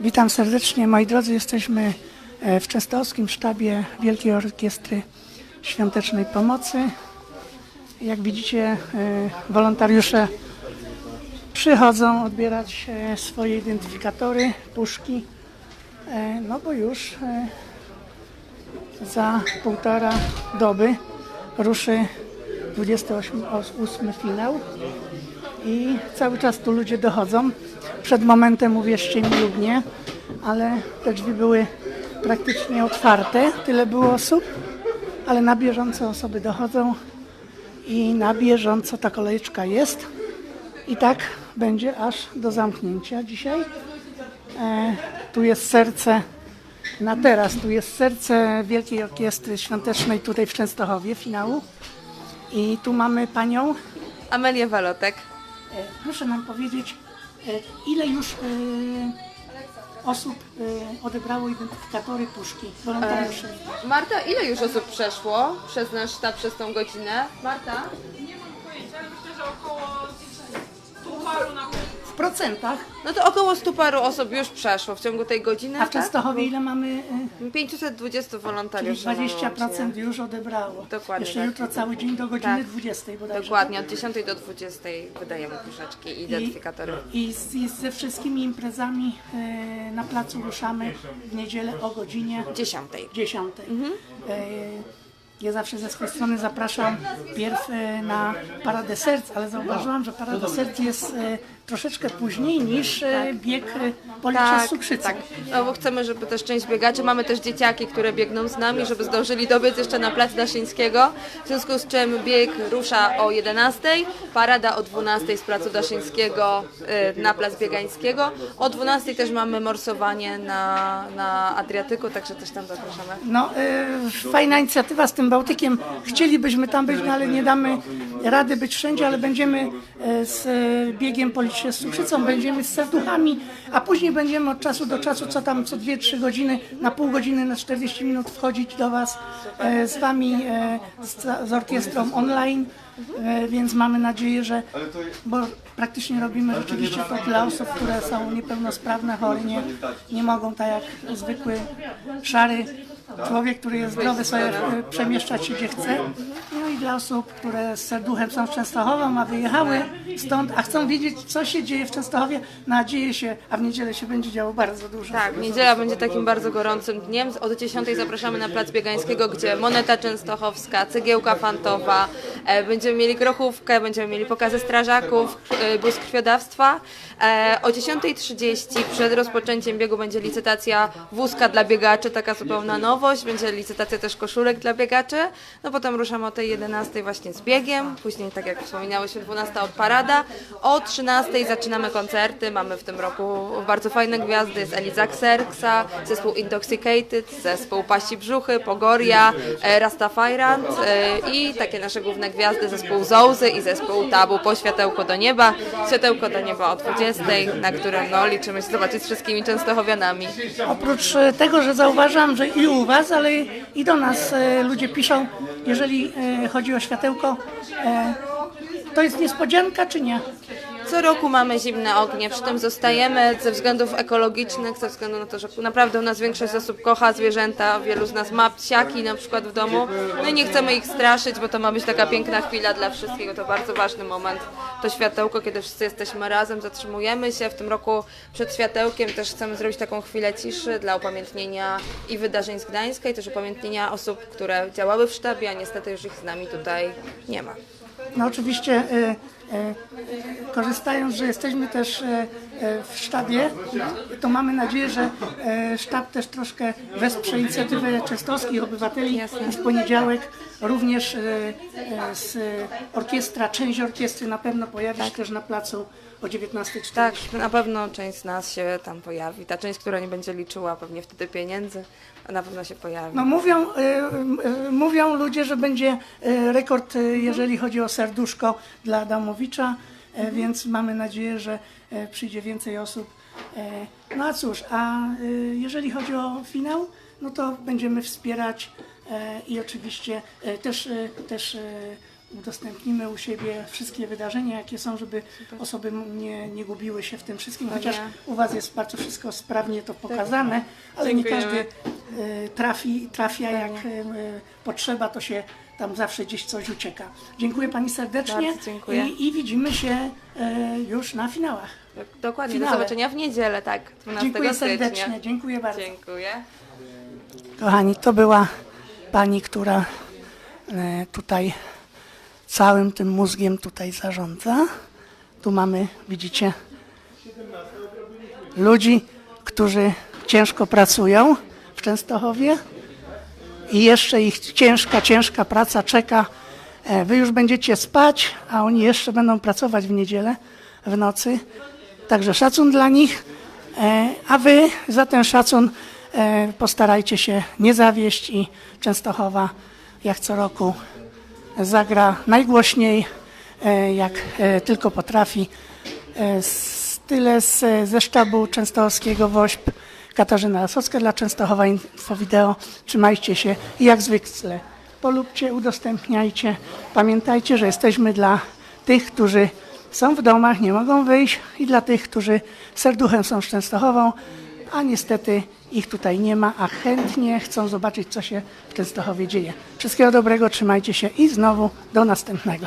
Witam serdecznie, moi drodzy. Jesteśmy e, w Częstochowskim Sztabie Wielkiej Orkiestry Świątecznej Pomocy. Jak widzicie, e, wolontariusze przychodzą odbierać e, swoje identyfikatory, puszki, e, no bo już za półtora doby ruszy 28 ósmy finał i cały czas tu ludzie dochodzą. Przed momentem, uwierzcie mi lub nie, ale te drzwi były praktycznie otwarte, tyle było osób, ale na bieżąco osoby dochodzą i na bieżąco ta kolejeczka jest i tak będzie aż do zamknięcia dzisiaj. E, tu jest serce, na teraz tu jest serce Wielkiej Orkiestry Świątecznej tutaj w Częstochowie, finału. I tu mamy panią Amelię Walotek. E, Proszę nam powiedzieć, e, ile już e, osób e, odebrało identyfikatory puszki, wolontariuszy? Marta, ile już osób przeszło przez nasz sztab przez tą godzinę? Marta? Procentach, No to około 100 paru osób już przeszło w ciągu tej godziny. a w tak? Częstochowie ile mamy? e, 520 Czyli wolontariuszy. mamy 20% łącznie. już odebrało. Dokładnie Jeszcze tak. jutro cały dzień do godziny Tak. 20 bodajże. Dokładnie, od 10 do 20 wydajemy puszeczki i identyfikatory. I, z, I ze wszystkimi imprezami e, na placu ruszamy w niedzielę o godzinie 10. 10. E, Ja zawsze ze swojej strony zapraszam pierw e, na Paradę Serc, ale zauważyłam, że Parada Serc jest e, troszeczkę później niż e, bieg e, Policzę z Cukrzycą. tak. No bo chcemy, żeby też część biegaczy, mamy też dzieciaki, które biegną z nami, żeby zdążyli dobiec jeszcze na plac Daszyńskiego, w związku z czym bieg rusza o 11, parada o 12 z placu Daszyńskiego y, na plac Biegańskiego, o 12 też mamy morsowanie na, na Adriatyku, także też tam zapraszamy. No, e, fajna inicjatywa z tym Bałtykiem. Chcielibyśmy tam być, no, ale nie damy rady być wszędzie, ale będziemy e, z e, biegiem Policzę z Cukrzycą, będziemy z serduchami, a później będziemy od czasu do czasu, co tam co 2-3 godziny, na pół godziny, na 40 minut wchodzić do Was e, z Wami, e, z, z orkiestrą online. E, Więc mamy nadzieję, że bo praktycznie robimy rzeczywiście to dla osób, które są niepełnosprawne, chore, nie, nie mogą tak jak zwykły szary człowiek, który jest zdrowy, sobie e, przemieszczać się gdzie chce. No dla osób, które z serduchem są w Częstochowie, a wyjechały stąd, a chcą wiedzieć, co się dzieje w Częstochowie, nadzieję się, a w niedzielę się będzie działo bardzo dużo. Tak, niedziela będzie takim bardzo gorącym dniem. Od 10 zapraszamy na Plac Biegańskiego, gdzie moneta częstochowska, cegiełka fantowa, e, będziemy mieli grochówkę, będziemy mieli pokazy strażaków, e, bus krwiodawstwa. E, o 10.30 przed rozpoczęciem biegu będzie licytacja wózka dla biegaczy, taka zupełna nowość. Będzie licytacja też koszulek dla biegaczy. No potem ruszamy o tej 11 właśnie z biegiem, później tak jak wspominałyśmy 12 od parada. O 13 zaczynamy koncerty, mamy w tym roku bardzo fajne gwiazdy, jest Eliza Xerxa, zespół Intoxicated, zespół Pasi Brzuchy, Pogoria, e, Rastafirant e, i takie nasze główne gwiazdy, zespół Zouzy i zespół Tabu po Światełko do Nieba. Światełko do Nieba o 20, na którym no, liczymy się zobaczyć z wszystkimi częstochowianami. Oprócz e, tego, że zauważam, że i u Was, ale i do nas ludzie piszą, jeżeli e, chodzi o światełko, e, to jest niespodzianka czy nie? Co roku mamy zimne ognie, przy tym zostajemy ze względów ekologicznych, ze względu na to, że naprawdę u nas większość osób kocha zwierzęta, wielu z nas ma psiaki na przykład w domu, no i nie chcemy ich straszyć, bo to ma być taka piękna chwila dla wszystkiego, to bardzo ważny moment, to światełko, kiedy wszyscy jesteśmy razem, zatrzymujemy się, w tym roku przed światełkiem też chcemy zrobić taką chwilę ciszy dla upamiętnienia i wydarzeń z Gdańska i też upamiętnienia osób, które działały w sztabie, a niestety już ich z nami tutaj nie ma. No oczywiście e, e, korzystając, że jesteśmy też e, w sztabie, to mamy nadzieję, że e, sztab też troszkę wesprze inicjatywę częstochowskich obywateli. Jasne. W poniedziałek również e, e, z orkiestra, część orkiestry na pewno pojawi się też na placu o 19.40. Tak, na pewno część z nas się tam pojawi. Ta część, która nie będzie liczyła pewnie wtedy pieniędzy, na pewno się pojawi. No mówią, y, y, mówią ludzie, że będzie rekord, jeżeli chodzi o serduszko dla Adamowicza. E, więc mamy nadzieję, że e, przyjdzie więcej osób. E, No a cóż, a jeżeli chodzi o finał, no to będziemy wspierać i oczywiście też, też udostępnimy u siebie wszystkie wydarzenia, jakie są, żeby osoby m- nie, nie gubiły się w tym wszystkim, chociaż u Was jest bardzo wszystko sprawnie to pokazane, ale nie każdy trafi, trafia jak potrzeba, to się tam zawsze gdzieś coś ucieka. Dziękuję Pani serdecznie Bardzo dziękuję. I, i widzimy się e, już na finałach. Dokładnie, Finale. do zobaczenia w niedzielę, tak, 12 Dziękuję stycznia. serdecznie, dziękuję bardzo. Dziękuję. Kochani, to była pani, która e, tutaj całym tym mózgiem tutaj zarządza. Tu mamy, widzicie, ludzi, którzy ciężko pracują w Częstochowie i jeszcze ich ciężka, ciężka praca czeka. E, Wy już będziecie spać, a oni jeszcze będą pracować w niedzielę, w nocy. Także szacun dla nich, e, a wy za ten szacun e, postarajcie się nie zawieść i Częstochowa jak co roku zagra najgłośniej, jak tylko potrafi. Tyle ze sztabu częstochowskiego WOŚP. Katarzyna Lasowska dla Częstochowa Info Wideo. Trzymajcie się i jak zwykle polubcie, udostępniajcie. Pamiętajcie, że jesteśmy dla tych, którzy są w domach, nie mogą wyjść i dla tych, którzy serduchem są z Częstochową, a niestety ich tutaj nie ma, a chętnie chcą zobaczyć, co się w Częstochowie dzieje. Wszystkiego dobrego, trzymajcie się i znowu do następnego.